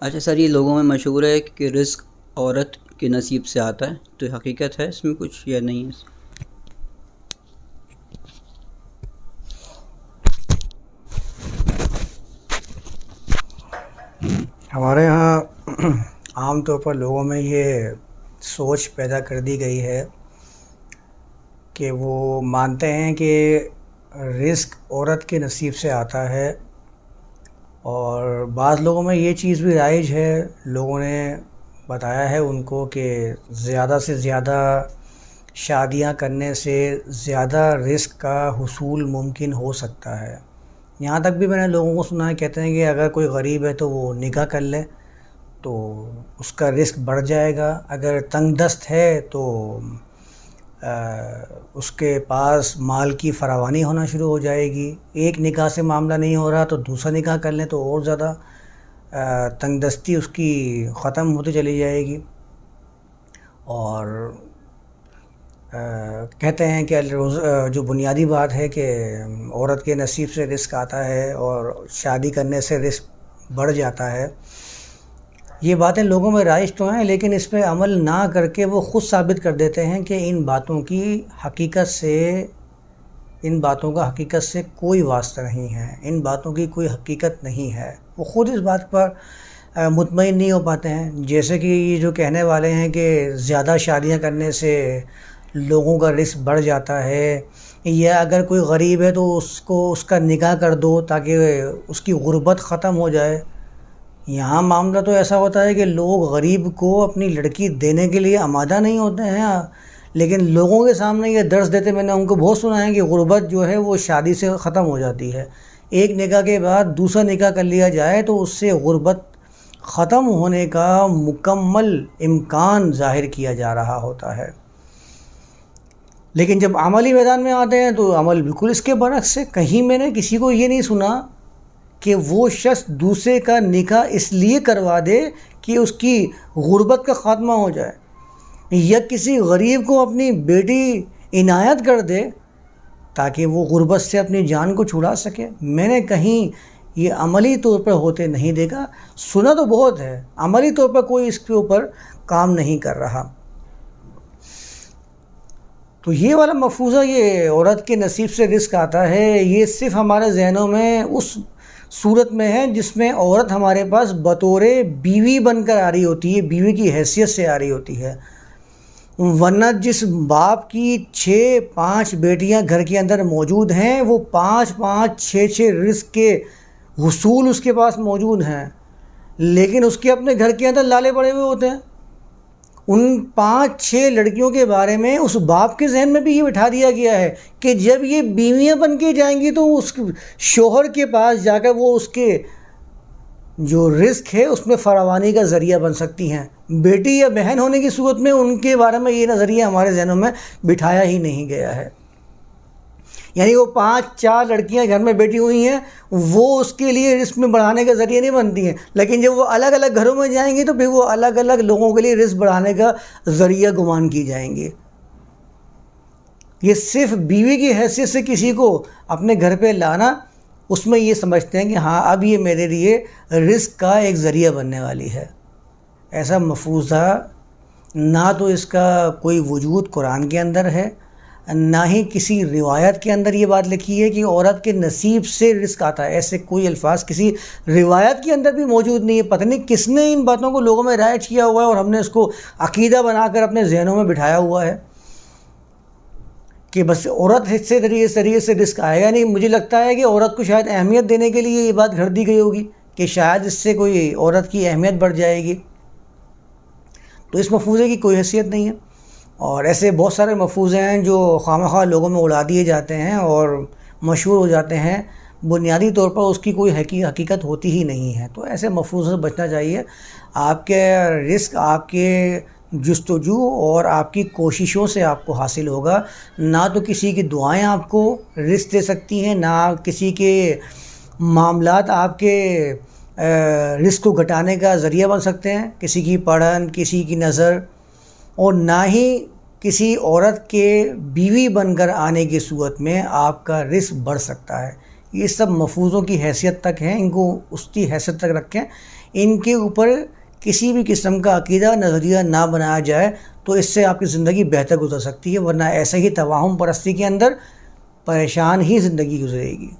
اچھا سر، یہ لوگوں میں مشہور ہے کہ رزق عورت کے نصیب سے آتا ہے، تو یہ حقیقت ہے اس میں کچھ یا نہیں؟ ہے ہمارے یہاں عام طور پر لوگوں میں یہ سوچ پیدا کر دی گئی ہے کہ وہ مانتے ہیں کہ رزق عورت کے نصیب سے آتا ہے اور بعض لوگوں میں یہ چیز بھی رائج ہے، لوگوں نے بتایا ہے ان کو کہ زیادہ سے زیادہ شادیاں کرنے سے زیادہ رزق کا حصول ممکن ہو سکتا ہے۔ یہاں تک بھی میں نے لوگوں کو سنا ہے، کہتے ہیں کہ اگر کوئی غریب ہے تو وہ نکاح کر لے تو اس کا رزق بڑھ جائے گا۔ اگر تنگ دست ہے تو اس کے پاس مال کی فراوانی ہونا شروع ہو جائے گی۔ ایک نکاح سے معاملہ نہیں ہو رہا تو دوسرا نکاح کر لیں تو اور زیادہ تنگ دستی اس کی ختم ہوتی چلی جائے گی۔ اور کہتے ہیں کہ جو بنیادی بات ہے کہ عورت کے نصیب سے رزق آتا ہے اور شادی کرنے سے رزق بڑھ جاتا ہے۔ یہ باتیں لوگوں میں رائج تو ہیں، لیکن اس پہ عمل نہ کر کے وہ خود ثابت کر دیتے ہیں کہ ان باتوں کی حقیقت سے، ان باتوں کا حقیقت سے کوئی واسطہ نہیں ہے، ان باتوں کی کوئی حقیقت نہیں ہے۔ وہ خود اس بات پر مطمئن نہیں ہو پاتے ہیں۔ جیسے کہ یہ جو کہنے والے ہیں کہ زیادہ شادیاں کرنے سے لوگوں کا رزق بڑھ جاتا ہے، یا اگر کوئی غریب ہے تو اس کو، اس کا نکاح کر دو تاکہ اس کی غربت ختم ہو جائے۔ یہاں معاملہ تو ایسا ہوتا ہے کہ لوگ غریب کو اپنی لڑکی دینے کے لیے آمادہ نہیں ہوتے ہیں ہاں۔ لیکن لوگوں کے سامنے یہ درس دیتے میں نے ان کو بہت سنا ہے کہ غربت جو ہے وہ شادی سے ختم ہو جاتی ہے۔ ایک نکاح کے بعد دوسرا نکاح کر لیا جائے تو اس سے غربت ختم ہونے کا مکمل امکان ظاہر کیا جا رہا ہوتا ہے۔ لیکن جب عملی میدان میں آتے ہیں تو عمل بالکل اس کے برعکس سے کہیں میں نے کسی کو یہ نہیں سنا کہ وہ شخص دوسرے کا نکاح اس لیے کروا دے کہ اس کی غربت کا خاتمہ ہو جائے، یا کسی غریب کو اپنی بیٹی عنایت کر دے تاکہ وہ غربت سے اپنی جان کو چھڑا سکے۔ میں نے کہیں یہ عملی طور پر ہوتے نہیں دیکھا، سنا تو بہت ہے، عملی طور پر کوئی اس کے اوپر کام نہیں کر رہا۔ تو یہ والا مفوضہ یہ عورت کے نصیب سے رزق آتا ہے، یہ صرف ہمارے ذہنوں میں اس صورت میں ہے جس میں عورت ہمارے پاس بطور بیوی بن کر آ رہی ہوتی ہے، بیوی کی حیثیت سے آ رہی ہوتی ہے۔ ورنہ جس باپ کی چھ پانچ بیٹیاں گھر کے اندر موجود ہیں، وہ پانچ پانچ چھ چھ رزق کے حصول اس کے پاس موجود ہیں۔ لیکن اس کے اپنے گھر کے اندر لالے پڑے ہوئے ہوتے ہیں۔ ان پانچ چھ لڑکیوں کے بارے میں اس باپ کے ذہن میں بھی یہ بٹھا دیا گیا ہے کہ جب یہ بیویاں بن کے جائیں گی تو اس شوہر کے پاس جا کر وہ اس کے جو رزق ہے اس میں فراوانی کا ذریعہ بن سکتی ہیں۔ بیٹی یا بہن ہونے کی صورت میں ان کے بارے میں یہ نظریہ ہمارے ذہنوں میں بٹھایا ہی نہیں گیا ہے۔ یعنی وہ پانچ، چار لڑکیاں گھر میں بیٹھی ہوئی ہیں، وہ اس کے لیے رزق میں بڑھانے کا ذریعہ نہیں بنتی ہیں۔ لیکن جب وہ الگ الگ گھروں میں جائیں گی تو پھر وہ الگ الگ لوگوں کے لیے رزق بڑھانے کا ذریعہ گمان کی جائیں گے یہ صرف بیوی کی حیثیت سے کسی کو اپنے گھر پہ لانا، اس میں یہ سمجھتے ہیں کہ ہاں اب یہ میرے لیے رزق کا ایک ذریعہ بننے والی ہے۔ ایسا مفوضہ نہ تو اس کا کوئی وجود قرآن کے اندر ہے نہ ہی کسی روایت کے اندر یہ بات لکھی ہے کہ عورت کے نصیب سے رزق آتا ہے، ایسے کوئی الفاظ کسی روایت کے اندر بھی موجود نہیں ہے۔ پتہ نہیں کس نے ان باتوں کو لوگوں میں رائج کیا ہوا ہے اور ہم نے اس کو عقیدہ بنا کر اپنے ذہنوں میں بٹھایا ہوا ہے کہ بس عورت سے ذریعے ذریعے سے رزق آئے گا نہیں۔ مجھے لگتا ہے کہ عورت کو شاید اہمیت دینے کے لیے یہ بات گھڑ دی گئی ہوگی کہ شاید اس سے کوئی عورت کی اہمیت بڑھ جائے گی۔ تو اس مفوضے کی کوئی حیثیت نہیں ہے۔ اور ایسے بہت سارے مفوضے ہیں جو خواہ خواہ لوگوں میں اڑا دیے جاتے ہیں اور مشہور ہو جاتے ہیں۔ بنیادی طور پر اس کی کوئی حقیقت ہوتی ہی نہیں ہے۔ تو ایسے مفوض سے بچنا چاہیے۔ آپ کے رزق آپ کے جستجو اور آپ کی کوششوں سے آپ کو حاصل ہوگا۔ نہ تو کسی کی دعائیں آپ کو رزق دے سکتی ہیں، نہ کسی کے معاملات آپ کے رزق کو گھٹانے کا ذریعہ بن سکتے ہیں۔ کسی کی پڑھن، کسی کی نظر۔ اور نہ ہی کسی عورت کے بیوی بن کر آنے کی صورت میں آپ کا رزق بڑھ سکتا ہے۔ یہ سب مفوضوں کی حیثیت تک ہیں۔ ان کو اس کی حیثیت تک رکھیں۔ ان کے اوپر کسی بھی قسم کا عقیدہ، نظریہ نہ بنایا جائے تو اس سے آپ کی زندگی بہتر گزر سکتی ہے، ورنہ ایسے ہی توہم پرستی کے اندر پریشان ہی زندگی گزرے گی۔